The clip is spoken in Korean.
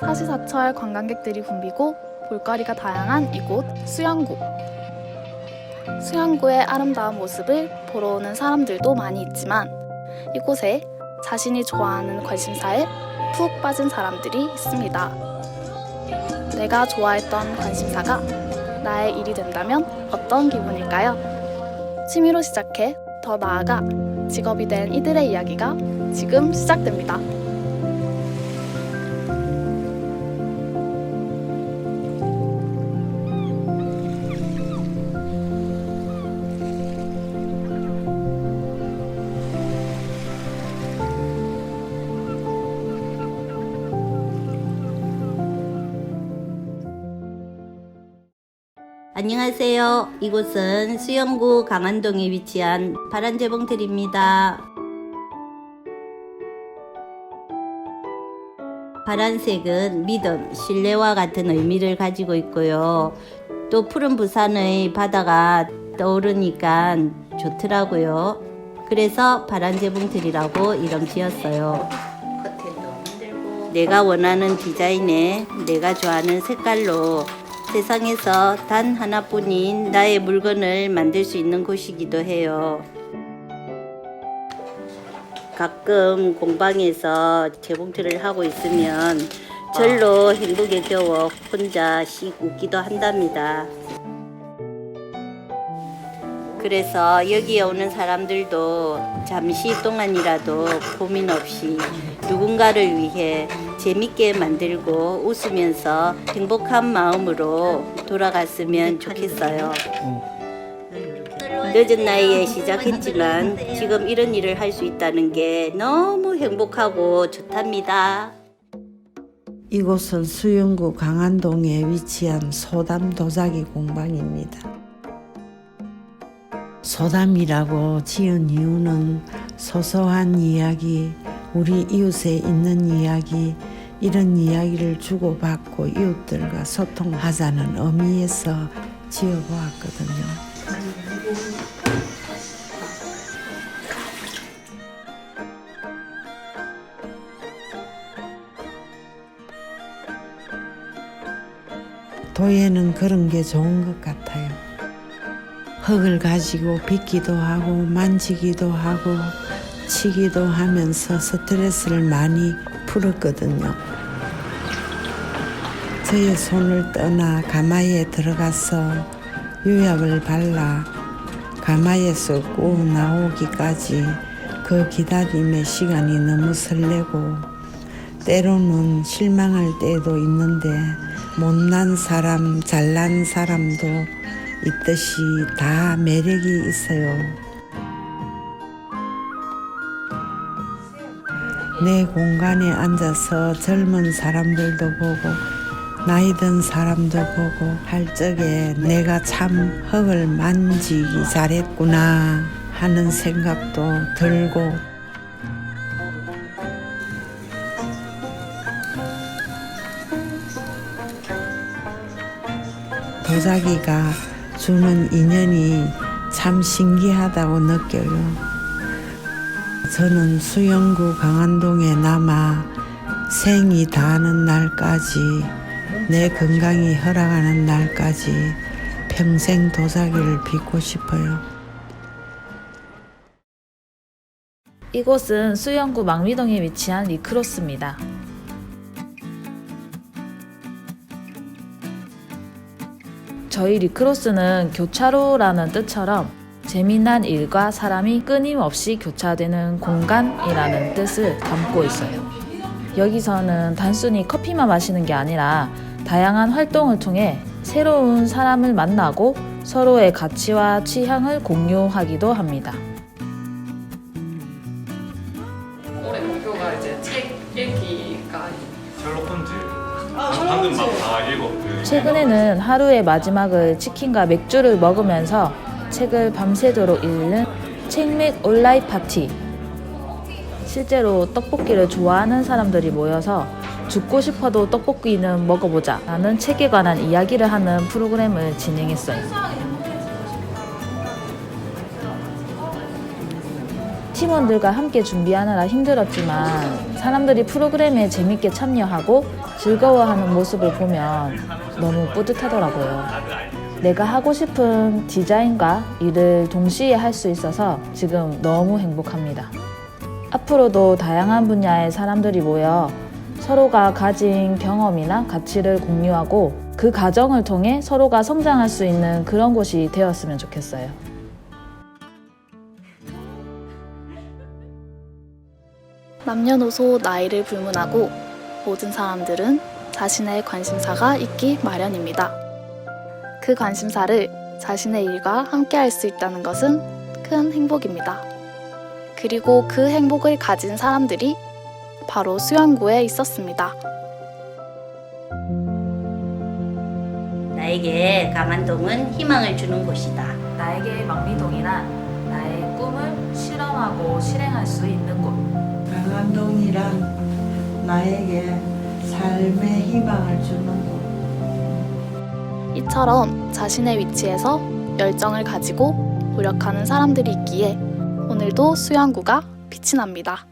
사시사철 관광객들이 붐비고 볼거리가 다양한 이곳 수영구. 수영구의 아름다운 모습을 보러 오는 사람들도 많이 있지만 이곳에 자신이 좋아하는 관심사에 푹 빠진 사람들이 있습니다. 내가 좋아했던 관심사가 나의 일이 된다면 어떤 기분일까요? 취미로 시작해 더 나아가 직업이 된 이들의 이야기가 지금 시작됩니다. 안녕하세요. 이곳은 수영구 강안동에 위치한 파란재봉틀입니다. 파란색은 믿음, 신뢰와 같은 의미를 가지고 있고요. 또 푸른 부산의 바다가 떠오르니까 좋더라고요. 그래서 파란재봉틀이라고 이름 지었어요. 내가 원하는 디자인에 내가 좋아하는 색깔로 세상에서 단 하나뿐인 나의 물건을 만들 수 있는 곳이기도 해요. 가끔 공방에서 재봉틀을 하고 있으면 절로 행복에 겨워 혼자 씩 웃기도 한답니다. 그래서 여기에 오는 사람들도 잠시 동안이라도 고민 없이 누군가를 위해 재밌게 만들고 웃으면서 행복한 마음으로 돌아갔으면 좋겠어요. 늦은 나이에 시작했지만 지금 이런 일을 할 수 있다는 게 너무 행복하고 좋답니다. 이곳은 수영구 강안동에 위치한 소담 도자기 공방입니다. 소담이라고 지은 이유는 소소한 이야기, 우리 이웃에 있는 이야기, 이런 이야기를 주고받고 이웃들과 소통하자는 의미에서 지어보았거든요. 도예는 그런 게 좋은 것 같아요. 흙을 가지고 빚기도 하고 만지기도 하고 치기도 하면서 스트레스를 많이 풀었거든요. 저의 손을 떠나 가마에 들어가서 유약을 발라 가마에서 꼭 나오기까지 그 기다림의 시간이 너무 설레고 때로는 실망할 때도 있는데 못난 사람, 잘난 사람도 있듯이 다 매력이 있어요. 내 공간에 앉아서 젊은 사람들도 보고 나이 든 사람도 보고 할 적에 내가 참 흙을 만지기 잘했구나 하는 생각도 들고 도자기가 주는 인연이 참 신기하다고 느껴요. 저는 수영구 강안동에 남아 생이 다하는 날까지 내 건강이 허락하는 날까지 평생 도자기를 빚고 싶어요. 이곳은 수영구 망미동에 위치한 리크로스입니다. 저희 리크로스는 교차로라는 뜻처럼 재미난 일과 사람이 끊임없이 교차되는 공간이라는 뜻을 담고 있어요. 여기서는 단순히 커피만 마시는 게 아니라 다양한 활동을 통해 새로운 사람을 만나고 서로의 가치와 취향을 공유하기도 합니다. 올해 목표가 이제 책 읽기가 셜록 홈즈 방금 막 다 읽었고 최근에는 하루의 마지막을 치킨과 맥주를 먹으면서 책을 밤새도록 읽는 책맥 온라인 파티. 실제로 떡볶이를 좋아하는 사람들이 모여서 죽고 싶어도 떡볶이는 먹어보자 라는 책에 관한 이야기를 하는 프로그램을 진행했어요. 팀원들과 함께 준비하느라 힘들었지만 사람들이 프로그램에 재밌게 참여하고 즐거워하는 모습을 보면 너무 뿌듯하더라고요. 내가 하고 싶은 디자인과 일을 동시에 할 수 있어서 지금 너무 행복합니다. 앞으로도 다양한 분야의 사람들이 모여 서로가 가진 경험이나 가치를 공유하고 그 과정을 통해 서로가 성장할 수 있는 그런 곳이 되었으면 좋겠어요. 남녀노소 나이를 불문하고 모든 사람들은 자신의 관심사가 있기 마련입니다. 그 관심사를 자신의 일과 함께 할 수 있다는 것은 큰 행복입니다. 그리고 그 행복을 가진 사람들이 바로 수양구에 있었습니다. 나에게 강한동은 희망을 주는 곳이다. 나에게 막리동이란 나의 꿈을 실험하고 실행할 수 있는 곳. 강한동이란 나에게 삶의 희망을 주는 곳. 이처럼 자신의 위치에서 열정을 가지고 노력하는 사람들이 있기에 오늘도 수양구가 빛이 납니다.